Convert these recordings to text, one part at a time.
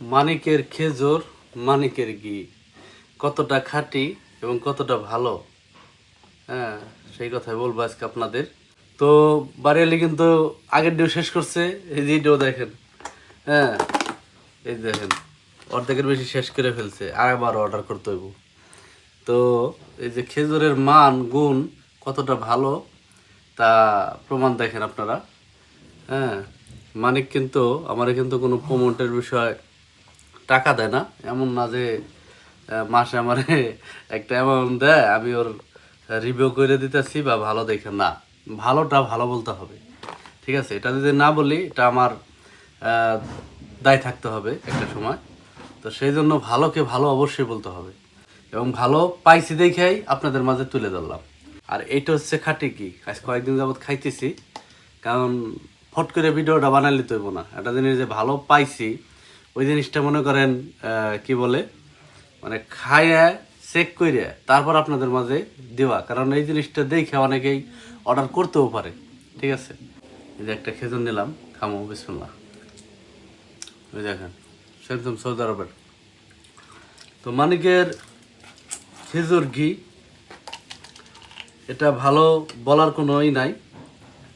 মানিকের খেজুর, মানিকের ঘি। কতটা খাঁটি এবং কতটা ভালো? হ্যাঁ সেই কথাই বলব আজকে আপনাদের। তো বাড়িয়ালি কিন্তু আগের ডিও শেষ করছে, এই ডিও দেখেন। হ্যাঁ এই দেখেন, অর্ধেকের বেশি শেষ করে ফেলছে আর আবার অর্ডার করতে হইব। তো এই যে খেজুরের মান, গুণ কতটা ভালো, তা প্রমাণ দেখেন আপনারা। হ্যাঁ মানিক কিন্তু আমার কিন্তু কোনো প্রমোটের বিষয় টাকা দেয় না। এমন না যে মাসে আমার একটা অ্যামাউন্ট দেয়, আমি ওর রিভিউ করে দিতেছি বা ভালো দেখে না। ভালোটা ভালো বলতে হবে। ঠিক আছে? এটা যদি না বলি, এটা আমার দায় থাকতে হবে একটা সময়। তো সেই জন্য ভালোকে ভালো অবশ্যই বলতে হবে। এবং ভালো পাইছি দেখেই আপনাদের মাঝে তুলে ধরলাম। আর এইটা হচ্ছে খাটি কি? আজ কয়েকদিন যাবত খাইতেছি। কারণ ফট করে ভিডিওটা বানাইলে তৈব না। একটা জিনিস যে ভালো পাইছি ওই জিনিসটা মনে করেন কি বলে মানে খাইয়া চেক করে তারপর আপনাদের মাঝে দেওয়া। কারণ এই জিনিসটা দেখে অনেকেই অর্ডার করতেও পারে। ঠিক আছে? এই যে একটা খেজুর নিলাম, খামো, বিসমুল্লাহ। ওই দেখেন, সেরকম সৌদি আরবের। তো মানিকের খেজুর ঘি, এটা ভালো বলার কোনো ই নাই।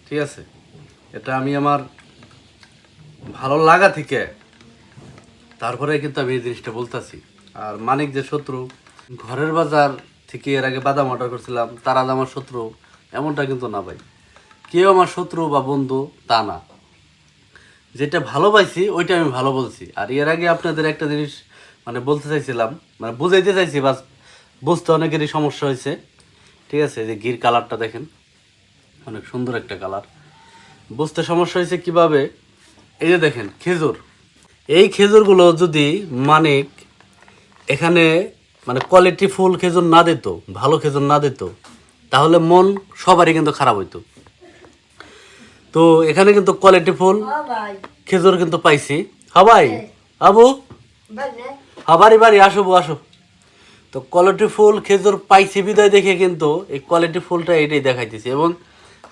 ঠিক আছে? এটা আমি আমার ভালো লাগা থেকে তারপরে কিন্তু আমি এই জিনিসটা বলতেছি। আর মানিক যে শত্রু, ঘরের বাজার থেকে এর আগে বাদাম অর্ডার করছিলাম, তারা আমার শত্রু, এমনটা কিন্তু না ভাই। কেউ আমার শত্রু বা বন্ধু তা না। যেটা ভালো পাইছি ওইটা আমি ভালো বলছি। আর এর আগে আপনাদের একটা জিনিস মানে বলতে চাইছিলাম মানে বুঝাইতে চাইছি, বাস বুঝতে অনেকেরই সমস্যা হয়েছে। ঠিক আছে যে গির কালারটা দেখেন, অনেক সুন্দর একটা কালার বুঝতে সমস্যা হয়েছে কীভাবে? এই যে দেখেন, খেজুর। এই খেজুরগুলো যদি মানিক এখানে মানে কোয়ালিটি ফুল খেজুর না দিত ভালো খেজুর না দিত তাহলে মন সবারই কিন্তু খারাপ হইতো। তো এখানে কিন্তু কোয়ালিটি ফুল খেজুর কিন্তু পাইছি। হবাই আবু? হ্যাঁ বাড়ি বাড়ি আসো আসো। তো কোয়ালিটি ফুল খেজুর পাইছি বিদায় দেখে কিন্তু এই কোয়ালিটি ফুলটা এটাই দেখাইতেছি। এবং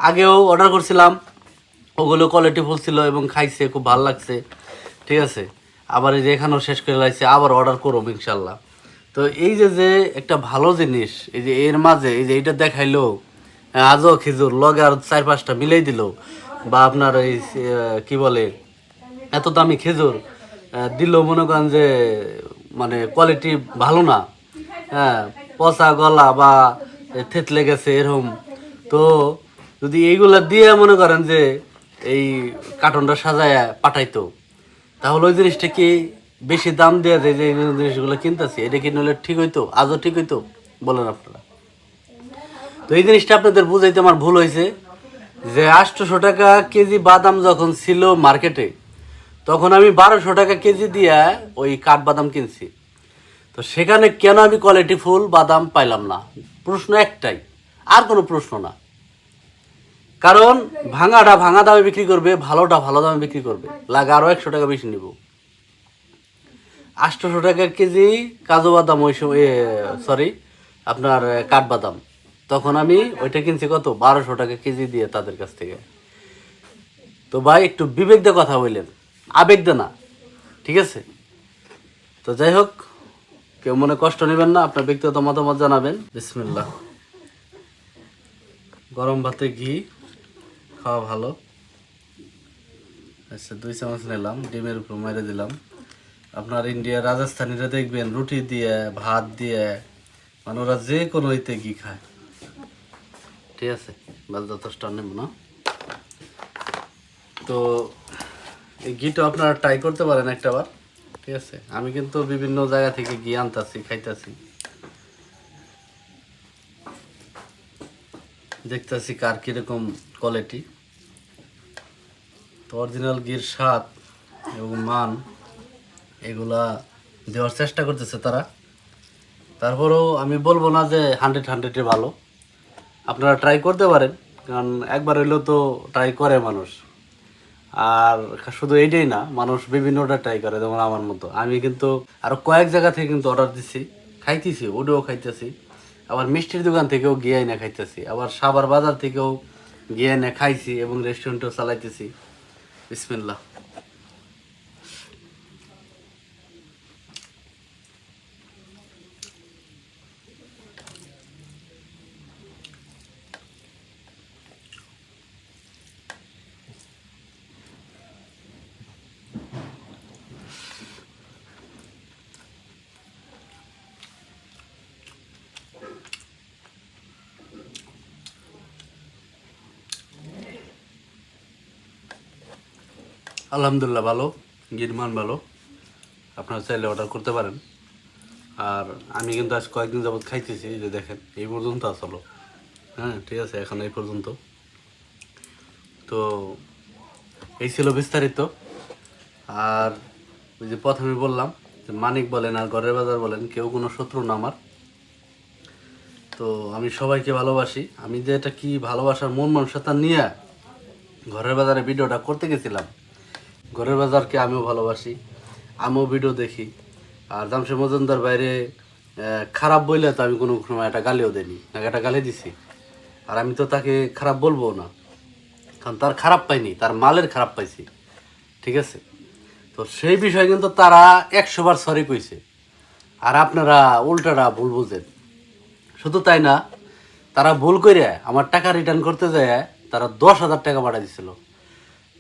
আগেও অর্ডার করছিলাম ওগুলো কোয়ালিটি ফুল ছিল এবং খাইছে খুব ভালো লাগছে। ঠিক আছে? আবার এই যে এখানেও শেষ করে লাগছে আবার অর্ডার করব ইনশাল্লাহ। তো এই যে যে একটা ভালো জিনিস, এই যে এর মাঝে, এই যে এইটা দেখাইলো, আজও খেজুর, লগে আর চার পাঁচটা মিলাই দিল, বা আপনার এই কি বলে, এত দামি খেজুর দিল মনে করেন যে মানে কোয়ালিটি ভালো না। হ্যাঁ পচা গলা বা থেতলে গেছে এরকম। তো যদি এইগুলা দিয়ে মনে করেন যে, এই কার্টনটা সাজায় পাঠাইতো। তাহলে ওই জিনিসটা কি বেশি দাম দেওয়া যায় যে জিনিসগুলো কিনতেছি? এটা কি নিলে ঠিক হইতো? আজও ঠিক হইতো? বলেন আপনারা। তো এই জিনিসটা আপনাদের বুঝাইতে আমার ভুল হয়েছে যে আটশোশো টাকা কেজি বাদাম যখন ছিল মার্কেটে, তখন আমি বারোশো টাকা কেজি দিয়ে ওই কাঠ বাদাম কিনছি। তো সেখানে কেন আমি কোয়ালিটি ফুল বাদাম পাইলাম না? প্রশ্ন একটাই, আর কোনো প্রশ্ন না। কারণ ভাঙাটা ভাঙা দামে বিক্রি করবে, ভালোটা ভালো দামে বিক্রি করবে। লাগে আরও একশো টাকা বেশি নিব। আটশোশো টাকা কেজি কাজু বাদাম ওই সময় সরি আপনার কাঠবাদাম। তখন আমি ওইটা কিনছি কত? বারোশো টাকা কেজি দিয়ে তাদের কাছ থেকে। তো ভাই, একটু বিবেক দিয়ে কথা বললেন আবেগ দে না, ঠিক আছে? তো যাই হোক, কেউ মনে কষ্ট নেবেন না, আপনার ব্যক্তিগত মতামত জানাবেন। বিসমিল্লাহ। গরম ভাতে ঘি। খাওয়া ভালো। আচ্ছা দুই চামচ নিলাম, ডিমের উপর মেরে দিলাম। আপনার ইন্ডিয়া, রাজস্থানীরা দেখবেন রুটি দিয়ে, ভাত দিয়ে মানে ওরা যে কোনো ইতে ঘি খায়। ঠিক আছে বাস যথেষ্ট নেব না। তো, এই ঘিটা আপনারা ট্রাই করতে পারেন একটা বার ঠিক আছে, আমি কিন্তু বিভিন্ন জায়গা থেকে ঘি আনতাছি, খাইতাছি। দেখতাছি কার কীরকম কোয়ালিটি তো অরিজিনাল গির স্বাদ এবং মান, এগুলা দেওয়ার চেষ্টা করতেছে তারা। তারপরেও আমি বলব না যে হান্ড্রেড হান্ড্রেডে ভালো। আপনারা ট্রাই করতে পারেন, কারণ একবার হইলেও তো ট্রাই করে মানুষ। আর শুধু এইটাই না, মানুষ বিভিন্নটা ট্রাই করে, যেমন আমার মতো। আমি কিন্তু আরও কয়েক জায়গা থেকে কিন্তু অর্ডার দিছি, খাইতেছি ওটাও খাইতেছি। আবার মিষ্টির দোকান থেকেও গিয়ে এনে খাইতেছি। আবার সাবার বাজার থেকেও গিয়ে এনে খাইছি এবং রেস্টুরেন্টও চালাইতেছি। বিসমিল্লাহ। আলহামদুলিল্লাহ ভালো গির মান ভালো। আপনারা চাইলে অর্ডার করতে পারেন। আর আমি কিন্তু আজ কয়েকদিন যাবত খাইতেছি যে দেখেন, এই পর্যন্ত আসলো হ্যাঁ ঠিক আছে, এখন এই পর্যন্ত। তো এই ছিল বিস্তারিত। আর ওই যে প্রথমে বললাম যে মানিক বলেন আর ঘরের বাজার বলেন, কেউ কোনো শত্রু না আমার। তো আমি সবাইকে ভালোবাসি। আমি যে এটা কি ভালোবাসার মন মানসতা নিয়ে ঘরের বাজারে ভিডিওটা করতে গেছিলাম ঘরের বাজারকে আমিও ভালোবাসি, আমিও ভিডিও দেখি। আর জামশেদ মজুমদার বাইরে খারাপ বললে তো আমি কোনো সময় একটা গালিও দিইনি না একটা গালি দিছি। আর আমি তো তাকে খারাপ বলব না, কারণ তার খারাপ পাইনি, তার মালের খারাপ পাইছি, ঠিক আছে? তো সেই বিষয়ে কিন্তু তারা একশোবার সরি কইছে। আর আপনারা উল্টাটা ভুল বুঝেন। শুধু তাই না, তারা ভুল করে আমার টাকা রিটার্ন করতে যায় তারা দশ হাজার টাকা পাঠা দিছিল।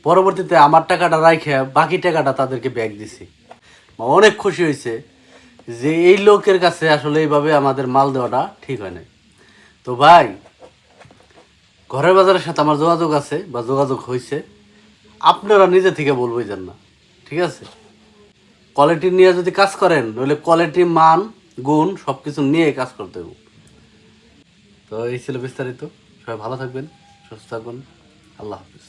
পরবর্তীতে আমার টাকাটা রাখে বাকি টাকাটা তাদেরকে ব্যাগ দিছি। অনেক খুশি হয়েছে যে এই লোকের কাছে আসলে এইভাবে আমাদের মাল দেওয়াটা ঠিক হয় না তো ভাই, ঘরের বাজারের সাথে আমার যোগাযোগ আছে বা যোগাযোগ হয়েছে, আপনারা নিজে থেকে বলবই যান না ঠিক আছে? কোয়ালিটি নিয়ে যদি কাজ করেন, নইলে কোয়ালিটি মান, গুণ সব কিছু নিয়ে কাজ করতে হবে তো এই ছিল বিস্তারিত। সবাই ভালো থাকবেন, সুস্থ থাকবেন। আল্লাহ হাফিজ।